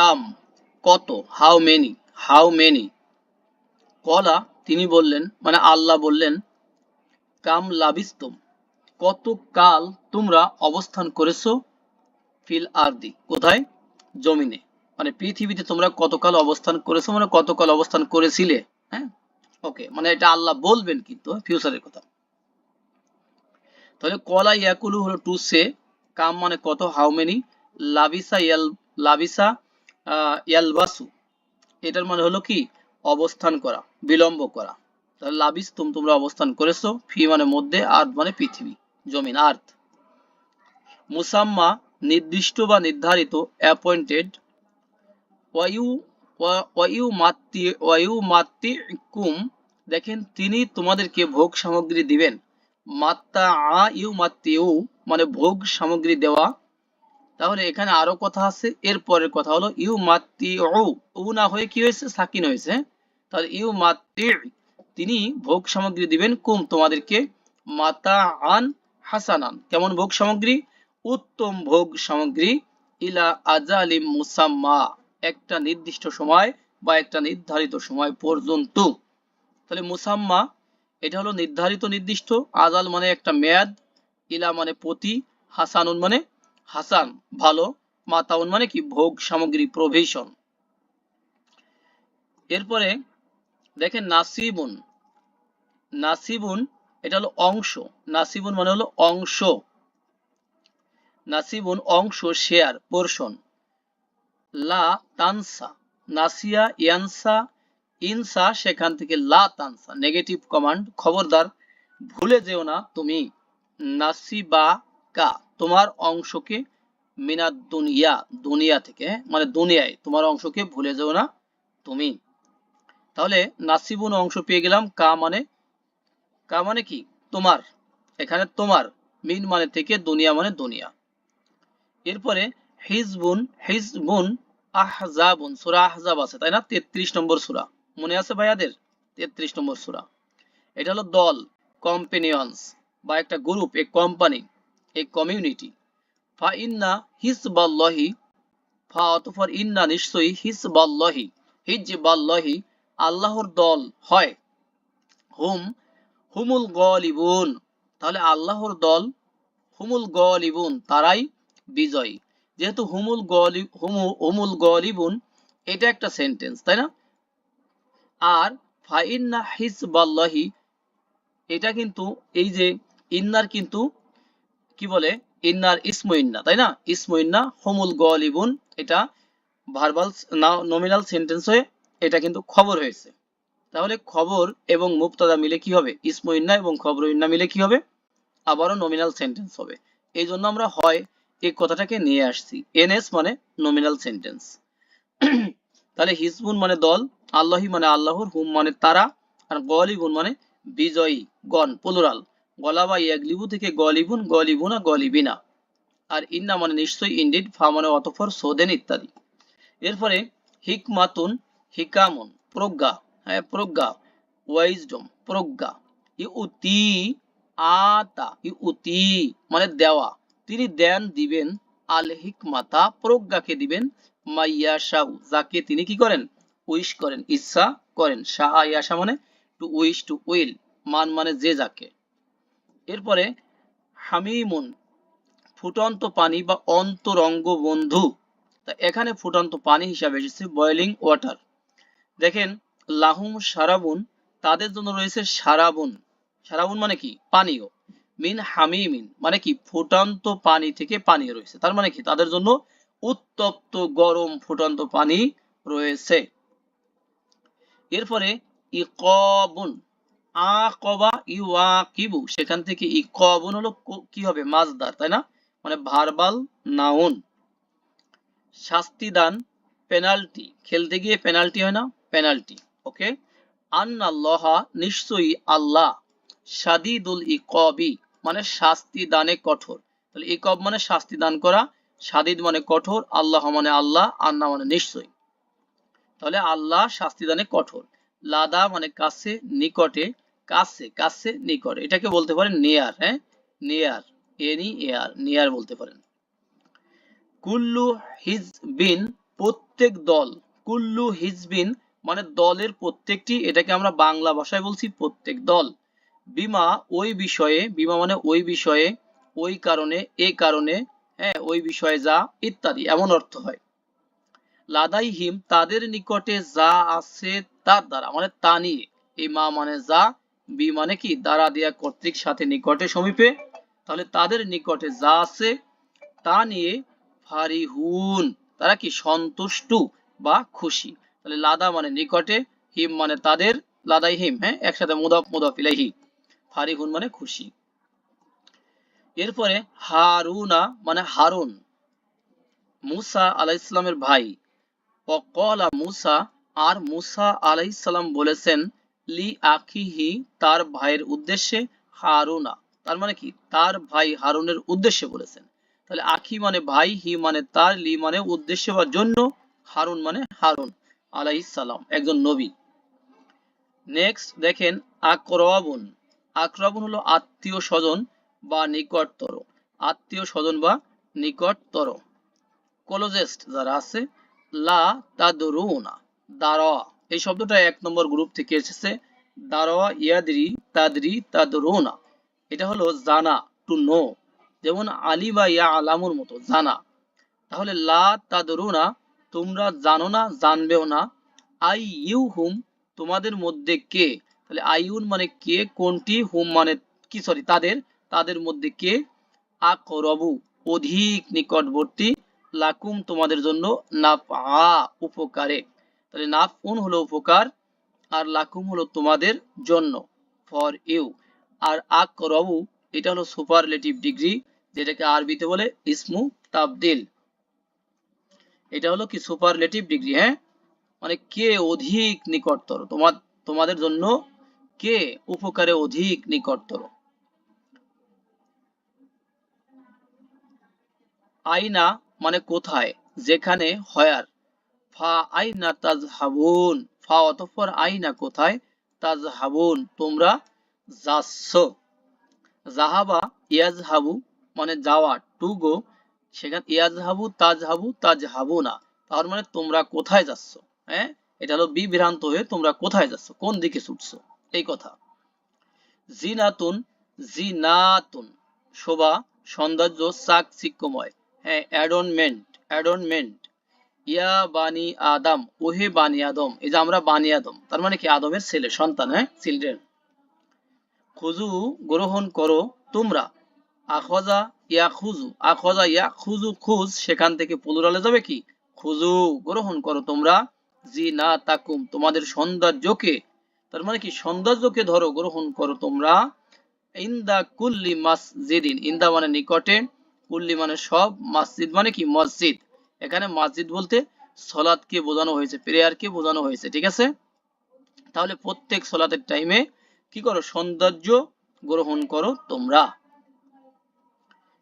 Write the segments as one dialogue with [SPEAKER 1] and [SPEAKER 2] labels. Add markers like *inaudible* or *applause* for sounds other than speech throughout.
[SPEAKER 1] কাম কত how many how many কলা তিনি বললেন মানে আল্লাহ বললেন কাম লাবিস্তুম কত কাল তোমরা অবস্থান করেছ ফিল আরদি কোথায়? জমিনে। মানে পৃথিবীতে তোমরা কতকাল অবস্থান করেছ মানে কতকাল অবস্থান করেছিলে হ্যাঁ? ওকে মানে এটা আল্লাহ বলবেন কিন্তু ফিউচারের কথা। তাহলে কলা ইয়াকুলু হলো টু সে কাম মানে কত হাউ মেনি লাভিসা ইয়াল আহ, ইয়ালবাসু। এটার মানে হলো কি? অবস্থান করা, বিলম্ব করা। তাহলে লাবিস, তুম তোমরা অবস্থান করেছ, ফি মানে মধ্যে, আর্থ মানে পৃথিবী, জমিন, আর্থ। মুসাম্মা নির্দিষ্ট বা নির্ধারিত অ্যাপয়েন্টেড ওয়ায়ু ওয়ায়ু মাত্তি ওয়ায়ু মাত্তি কুম দেখেন তিনি তোমাদেরকে ভোগ সামগ্রী দিবেন। মাত্তা আ ইউ মাত্তি ইউ মানে ভোগ সামগ্রী দেওয়া তাহলে এখানে আরও কথা আছে, এর পরের কথা হলো ইউ উ না হয়ে কি হয়েছে? সাকিন হয়েছে। তাহলে ইউ মাত্তি তিনি ভোগ সামগ্রী দিবেন, কুম, তোমাদেরকে মাতা আন হাসানান। কেমন ভোগ সামগ্রী? উত্তম ভোগ সামগ্রী, ইলা আজালিম মুসাম্মা। একটা নির্দিষ্ট সময় বা একটা নির্ধারিত সময় পর্যন্ত। তাহলে মুসাম্মা, এটা হলো নির্ধারিত নির্দিষ্ট। আজাল মানে একটা মেয়াদ, ইলা মানে প্রতি, হাসানুন মানে হাসান, ভালো। মাতাউন মানে কি? ভোগ সামগ্রী প্রভিশন এরপরে দেখেন নাসিবুন। নাসিবুন, এটা হলো অংশ। নাসিবুন মানে হলো অংশ। নাসিবুন, অংশ শেয়ার পোর্শন লা, তানসা। নাসিয়া, ইয়ানসা। ইনসা, সেখান থেকে লা, তানসা। নেগেটিভ কমান্ড খবরদার, ভুলে যেও না তুমি। নাসিবা কা তোমার অংশকে মিনাদ দুনিয়া দুনিয়া থেকে? মানে দুনিয়ায় তোমার অংশকে ভুলে যেও না তুমি। তাহলে নাসিবুন অংশ পেয়ে গেলাম কা মানে কা মানে কি? তোমার। এখানে তোমার, মিন মানে থেকে, দুনিয়া মানে দুনিয়া। এরপরে হিজবুন হিজবুন আহজাবুন, সূরা আহজাব আছে, তাই না? 33 নম্বর সূরা। মনে আছে ভাইয়াদের? 33 নম্বর সূরা। এটা হলো দল, কম্পেনিয়ন্স, বা একটা group, a company. A community ফা ইন্না হিজবাল্লাহি ফা অতঃপর ইন্না নিশ্চয়ই হিজবাল্লাহি হিজবাল্লাহি আল্লাহর দল হয়। হুম, হুমুল গলিবুন, তাহলে আল্লাহর দল হুমুল গলিবুন, তারাই বিজয়ী। যেহেতু হুমুল গলি, হুমু, হুমুল গলিবুন, এটা একটা সেন্টেন্স তাই না? আর ফাইন্না হিজবাল্লাহি এটা কিন্তু এই যে ইন্নার কিন্তু কি বলে? ইন্নার ইসমু তাই না? ইসমু হুমুল গলিবুন। এটা ভার্বাল নমিনাল সেন্টেন্স হয়ে এটা কিন্তু খবর হয়েছে। তাহলে খবর এবং মুক্তাদা মিলে কি হবে? ইসমু এবং খবর ইন্না মিলে কি হবে? আবারও নমিনাল সেন্টেন্স হবে। এই জন্য আমরা হয় এই কথাটাকে নিয়ে আসছি। এনএস মানে নমিনাল সেন্টেন্স *clears throat* তাহলে হিজবুন মানে দল, আল্লাহি মানে আল্লাহর, হুম মানে তারা, আর গলিবুন মানে বিজয়ী, গণ প্লুরাল গলাবা ইয়াগলিবু থেকে গলিবুন, গলিবুনা, গলিবিনা। আর ইন্না মানে নিশ্চয়ই ইন্ডিড ফা মানে অতঃপর সোদেন ইত্যাদি। এরপরে হিকমাতুন, হিকামুন, প্রজ্ঞা হ্যাঁ প্রজ্ঞা, ওয়াইজডম, প্রজ্ঞা। ইউতি, আতা, ইউতি মানে দেওয়া। তিনি দেন দিবেন, আল হিকমাতা, প্রজ্ঞাকে দিবেন মাইয়া শাউ যাকে তিনি কি করেন? উইশ করেন, ইচ্ছা করেন। শাহ, ইয়াশা মানে টু উইশ টু উইল মান মানে যে যাকে। এরপরে হামিমুন, ফুটন্ত পানি বা অন্তরঙ্গ বন্ধু। তা এখানে ফুটন্ত পানি হিসাবে এসেছে বয়েলিং ওয়াটার দেখেন, লাহুম সারাবুন, তাদের জন্য রয়েছে সারাবুন। সারাবুন মানে কি? পানীয়। মিন হামিমিন মানে কি? ফুটন্ত পানি থেকে পানীয় রয়েছে। তার মানে কি? তাদের জন্য উত্তপ্ত, গরম ফুটন্ত পানি রয়েছে। এরপরে ইকবুন আকবা ইউআকিবু সেখান থেকে ইকবুন হলো কি হবে? মাজদার, তাই না? মানে ভার্বাল, নাউন। শাস্তি দান, পেনাল্টি। খেলতে গিয়ে পেনাল্টি হয় না? পেনাল্টি। ওকে? আন্নাল্লাহা, নিশ্চয়ই আল্লাহ। শাদিদুল ইকবি মানে শাস্তি দানে কঠোর। তাহলে ইকব মানে শাস্তি দান করা, শাদিদ মানে কঠোর, আল্লাহ মানে আল্লাহ, আন্না মানে নিশ্চয়ই। তাহলে আল্লাহ শাস্তি দানে কঠোর। লাদা মানে কাছে, নিকটে, কাছে কাছে, নিকট। এটাকে বলতে পারেন নিয়ার হ্যাঁ? নিয়ার এনি এয়ার নিয়ার বলতে পারেন। কুল্লু হিজবিন প্রত্যেক দল, কুল্লু হিজবিন মানে দলের প্রত্যেকটি, এটাকে আমরা বাংলা ভাষায় বলছি প্রত্যেক দল। বিমা ওই বিষয়ে, বিমা মানে ওই বিষয়ে, ওই কারণে, এ কারণে হ্যাঁ ওই বিষয়ে যা, ইত্যাদি, এমন অর্থ হয়। লাদাইহিম তাদের নিকটে যা আছে তার দ্বারা মানে তা নিয়ে। এই মা মানে যা, বি মানে কি? দ্বারা দিয়া কর্তৃক সাথে নিকটে সমীপে। তাহলে তাদের নিকটে যা আছে, তা নিয়ে ফারিহুন, তারা কি? সন্তুষ্ট বা খুশি। তাহলে লাদা মানে নিকটে, হিম মানে তাদের লাদাই হিম হ্যাঁ? একসাথে মুদাফ মুদাফ ইলাইহি। ফারিহুন মানে খুশি। এরপরে হারুনা মানে হারুন। মুসা আলাইহিসসালামের ভাই। অকলা মুসা, আর মুসা আলাইহিসসালাম বলেছেন, লি আখিহি, তার ভাইয়ের উদ্দেশ্যে হারুনা। তার মানে কি? তার ভাই হারুনের উদ্দেশ্যে বলেছেন। তাহলে আখি মানে ভাই, হি মানে তার, লি মানে উদ্দেশ্য বা জন্য হারুন মানে হারুন আলাইহিস সালাম, একজন নবী। নেক্সট দেখেন, আকরাবুন। আকরাবুন হলো আত্মীয় স্বজন বা নিকটতর। আত্মীয় স্বজন বা নিকটতর। ক্লোজেস্ট যারা আছে লা তাদরুনা দারা এই শব্দটা এক নম্বর গ্রুপ থেকে এসেছে। দারা ইয়াদরি, তাদরি, তাদরুনা। এটা হলো জানা টু নো যেমন আলী বা ইয়া আলামুর মতো, জানা। তাহলে লা তাদরুনা, তোমরা জানো না, জানবেও না। আই ইউ হুম, তোমাদের মধ্যে কে? তাহলে আইউন মানে কে, কোনটি, হুম মানে কি সরি তাদের। তাদের মধ্যে কে? আকরবু, অধিক নিকটবর্তী লাকুম, তোমাদের জন্য নাফআ উপকারে। তাহলে নাফউন হলো উপকার, আর লাকুম হলো তোমাদের জন্য ফর ইউ আর আকরবু, এটা হলো সুপারলেটিভ ডিগ্রি যেটাকে আরবিতে বলে ইসমু তাবদিল। এটা হলো কি সুপারলেটিভ ডিগ্রি হ্যাঁ? মানে কে অধিক নিকটতর? তোমার, তোমাদের জন্য কে উপকারে অধিক নিকটতর? আইনা মানে কোথায়? যেখানে হয়ার। ফা আইনা তাজহাবুন? ফা অতঃপর আইনা কোথায়? তাজহাবুন, তোমরা যাচ্ছ। জাহাবা ইয়াজহাবু মানে যাওয়া, টু গো। সেখানে ইয়াজহাবু, তাজহাবু তাজহাবু না তার মানে তোমরা কোথায় যাচ্ছ? হ্যাঁ? এটা হলো বিভ্রান্ত হয়ে তোমরা কোথায় যাচ্ছ? কোন দিকে ছুটছো? এই কথা। জিনাতুন জিনাতুন। শোভা, সৌন্দর্য চাক চাকচিক্যময় হ্যাঁ অ্যাডনমেন্ট অ্যাডনমেন্ট ইয়া বানি আদম, ওহে বানি আদম। এই যে আমরা আদম, তার মানে কি আদমের ছেলে, সন্তান হ্যাঁ চিলড্রেন খুজু, গ্রহণ করো তোমরা। আখজা ইয়া খুজু আখজা ইয়া খুজু খুজ সেখান থেকে পুলুরালে যাবে কি? খুজু, গ্রহণ করো তোমরা। জি না তাকুম তোমাদের সৌন্দর্যকে, তার মানে কি সৌন্দর্যকে ধরো, গ্রহণ করো তোমরা। ইন্দা কুল্লি মসজিদিন, ইন্দা মানে নিকটে। কুল্লি মানে সব মসজিদ মানে কি? মসজিদ। এখানে মসজিদ বলতে সলাদকে বোঝানো হয়েছে, প্রেয়ারকে বোঝানো হয়েছে, ঠিক আছে? তাহলে প্রত্যেক সলাতের টাইমে কি করো? সৌন্দর্য গ্রহণ করো তোমরা।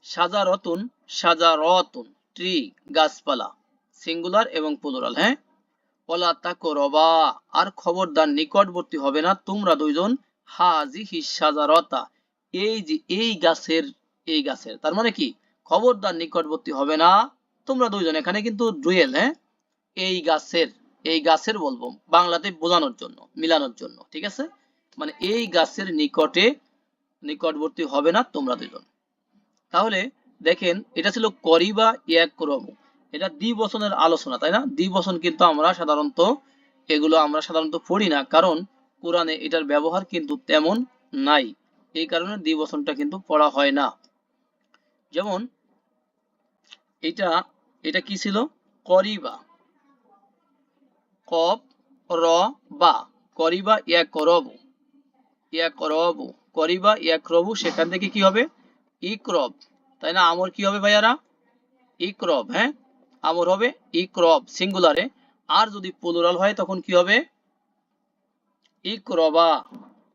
[SPEAKER 1] সাজারতুন সাজারতুন, ট্রি, গাছপালা, সিঙ্গুলার এবং প্লুরাল হ্যাঁ? ওলা তাকো রবা, আর খবরদার নিকটবর্তী হবে না তোমরা দুইজন। হাজিহি সাজারতা, এই যে এই গাছের এই গাছের, তার মানে কি? খবরদার নিকটবর্তী হবে না। তোমরা দুইজন এখানে কিন্তু ডুয়েল হ্যাঁ? এই গাছের এই গাছের বলব, বাংলাতে বোঝানোর জন্য, মিলানোর জন্য, ঠিক আছে? মানে এই গাছের নিকটে নিকটবর্তী হবে না তোমরা দুজন তাহলে দেখেন, এটা ছিল করিবা রব এটা দ্বিবচনের আলোচনা, তাই না? দ্বিবচন কিন্তু আমরা সাধারণত, এগুলো আমরা সাধারণত পড়ি না, কারণ কোরআনে এটার ব্যবহার কিন্তু তেমন নাই। এই কারণে দ্বিবচনটা কিন্তু পড়া হয় না। যেমন এটা এটা কি ছিল? করিবা। কপ র, বা। করিবা, ইয়া করব। ইয়া করব। করিবা, ইয়া করবু, সেখান থেকে কি হবে? ইকরব। তাই না? আমর কি হবে ভাইয়ারা? ইকরব হ্যাঁ? আমর হবে ইকরব, সিঙ্গুলারে। আর যদি প্লুরাল হয়, তখন কি হবে? ইকরবা।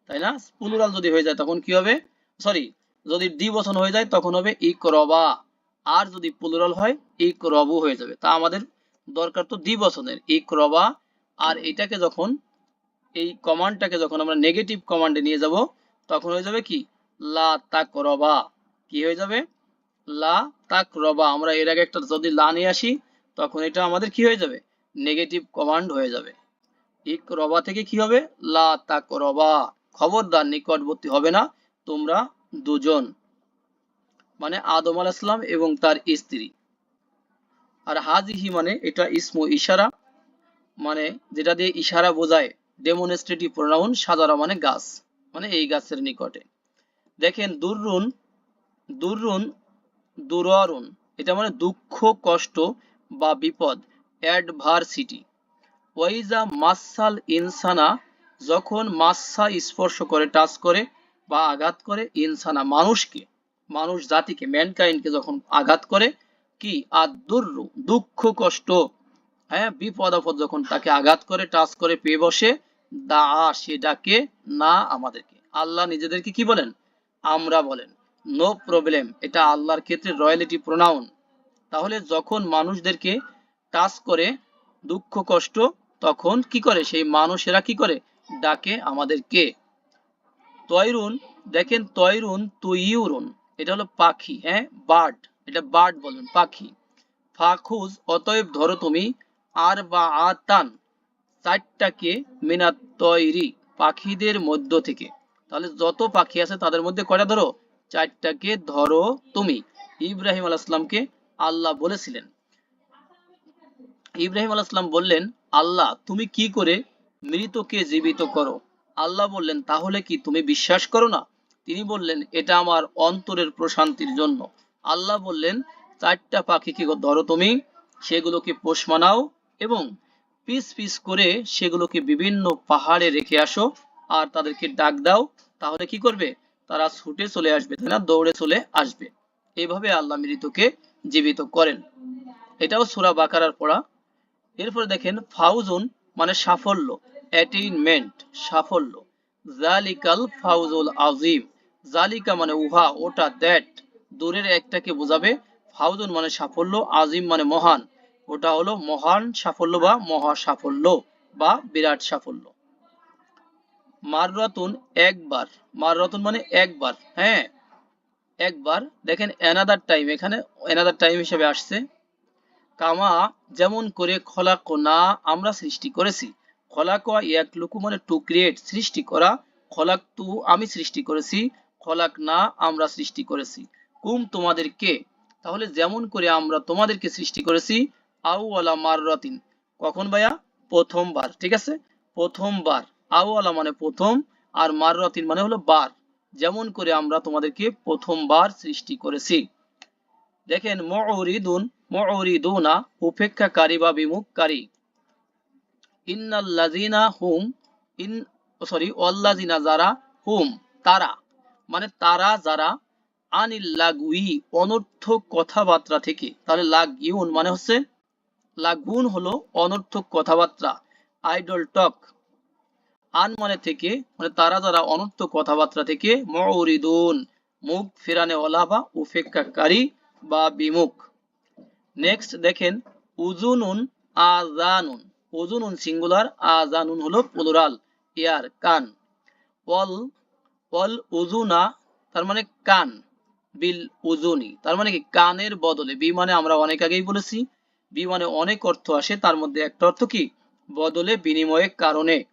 [SPEAKER 1] তাই না? প্লুরাল যদি হয়ে যায়, তখন কি হবে? সরি, যদি দ্বিবচন হয়ে যায়, তখন হবে ইকরবা। আর যদি প্লুরাল হয়, ইকরবু হয়ে যাবে। তা আমাদের দরকার তো দ্বিবচনের, ইকরবা। আর এটাকে যখন, এই কমান্ডটাকে যখন আমরা নেগেটিভ কমান্ডে নিয়ে যাব, তখন হয়ে যাবে কি? লা তাক রবা কি হয়ে যাবে? লা তাক রবা আমরা এর আগে একটা যদি লা নিয়ে আসি, তখন এটা আমাদের কি হয়ে যাবে? নেগেটিভ কমান্ড হয়ে যাবে। ইক রবা থেকে কি হবে? লা তাক রবা খবরদার নিকটবর্তী হবে না, তোমরা দুজন। মানে আদম আলাহ ইসলাম এবং তার স্ত্রী। আর হাজিহি মানে এটা ইসমু ইশারা মানে যেটা দিয়ে ইশারা বোঝায় ডেমনস্ট্রেটিভ প্রোনাউন সাজারা মানে গাছ মানে এই গাছের নিকটে। দেখেন দুররুন দুররুন দুররুন এটা মানে দুঃখ, কষ্ট বা বিপদ অ্যাডভার্সিটি ওয়াইজা মাসাল ইনসানা, যখন মাসা স্পর্শ করে, টাচ করে বা আঘাত করে, ইনসানা, মানুষকে মানুষ জাতিকে ম্যানকাইন্ডকে যখন আঘাত করে, কি? আদুর্রু দুঃখ, কষ্ট হ্যাঁ? বিপদ, আপদ যখন তাকে আঘাত করে, টাচ করে, পেয়ে বসে, দা সে ডাকে না আমাদেরকে। আল্লাহ নিজেদেরকে কি বলেন? আমরা বলেন। নো প্রবলেম এটা আল্লাহর ক্ষেত্রে রয়্যালিটি প্রোনাউন তাহলে যখন মানুষদেরকে টাচ করে, দুঃখ, কষ্ট, তখন কি করে? সেই মানুষেরা কি করে? ডাকে আমাদেরকে। তয়রুন দেখেন তয়রুন তুইউরুন এটা হলো পাখি হ্যাঁ? বার্ড, এটা বার্ড বলেন পাখি। ফাখুজ, অতএব ধরো তুমি, আর বা আতান, চারটাকে মিনাত তৈরি পাখিদের মধ্য থেকে। তাহলে যত পাখি আছে তাদের মধ্যে কয়টা ধরো? চারটাকে ধরো তুমি। ইব্রাহিম আলাইসলামকে আল্লাহ বলেছিলেন। ইব্রাহিম আলাইসলাম বললেন, আল্লাহ, তুমি কি করে মৃতকে জীবিত করো? আল্লাহ বললেন, তাহলে কি তুমি বিশ্বাস করো না? তিনি বললেন, এটা আমার অন্তরের প্রশান্তির জন্য। আল্লাহ বললেন, চারটা পাখিকে ধরো তুমি, সেগুলোকে পোষ মানাও এবং পিস পিস করে সেগুলোকে বিভিন্ন পাহাড়ে রেখে আসো আর তাদেরকে ডাক দাও, তাহলে কি করবে? তারা ছুটে চলে আসবে, তাই না? দৌড়ে চলে আসবে। এইভাবে আল্লাহ মৃতকে জীবিত করেন। এটাও সুরা বাকারার পড়া। এরপরে দেখেন, ফাউজুন মানে সাফল্য, অ্যাটেইনমেন্ট, সাফল্য। জালিকাল ফাউজুল আজিম জালিকা মানে উহা, ওটা দ্যাট দূরের একটাকে বোঝাবে। ফাউজুন মানে সাফল্য, আজিম মানে মহান। ওটা হলো মহান সাফল্য বা মহা সাফল্য বা বিরাট সাফল্য। মাররাতুন একবার, মাররাতুন মানে একবার হ্যাঁ? একবার, দেখেন অ্যানাদার টাইম এখানে অ্যানাদার টাইম হিসেবে আসছে। কামা, যেমন করে খলাক না, আমরা সৃষ্টি করেছি। খলাক এক লুকু মানে টু ক্রিয়েট সৃষ্টি করা। খলাক তু আমি সৃষ্টি করেছি। খলাক না আমরা সৃষ্টি করেছি। কুম তোমাদেরকে তাহলে যেমন করে আমরা তোমাদেরকে সৃষ্টি করেছি, আউওয়ালা মাররাতিন। কখন ভাইয়া? প্রথমবার, ঠিক আছে? প্রথমবার। আউওয়ালা মানে প্রথম আর মাররাতিন মানে হলো বার। যেমন করে আমরা তোমাদেরকে প্রথমবার সৃষ্টি করেছি। দেখেন মুরিদুন মুরিদুনা উপেক্ষাকারী বা বিমুখকারী। ইন্নাল্লাযিনা হুম, ইন সরি ওয়াল্লাযিনা যারা হুম, তারা। মানে তারা যারা আনিল লাগুই অনর্থক কথাবার্তা থেকে, তাহলে লাগিউন মানে হচ্ছে লাগুন হলো অনর্থক কথাবার্তা, আইডল টক, আন মানে থেকে মানে তারা যারা অনর্থক কথাবার্তা থেকে মরিদুন মুখ ফেরানে ওলা বা উপেক্ষাকারী বা বিমুখ। নেক্সট দেখেন, উজুনুন, আজানুন, উজুনুন সিঙ্গুলার আজানুন হলো প্লুরাল ইয়ার কান। ওয়াল ওয়াল উজুনা তার মানে কান, বিল উজুনি তার মানে কি? কানের বদলে। বি মানে আমরা অনেক আগেই বলেছি, বি মানে অনেক অর্থ আসে, তার মধ্যে একটা অর্থ কি? বদলে বিনিময়ের কারণে।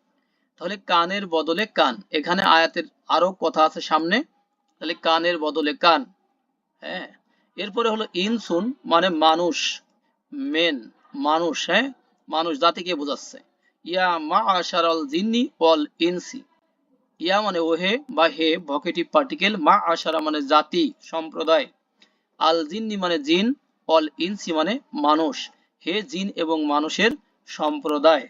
[SPEAKER 1] তাহলে কানের বদলে কান। এখানে আয়াতের আরও কথা আছে সামনে। তাহলে কানের বদলে কান। হ্যাঁ। এরপরে হলো ইনসুন মানে মানুষ, মেন, মানুষ হ্যাঁ? মানুষ, জাতিকে বোঝাচ্ছে। ইয়া মা আশারাল জিন্নি অল ইনসি। ইয়া মানে ওহে বা হে, ভকেটিভ পার্টিকেল মা আশারা মানে জাতি, সম্প্রদায়। আল জিন্নি মানে জিন, অল ইনসি মানে মানুষ। হে জিন এবং মানুষের সম্প্রদায়।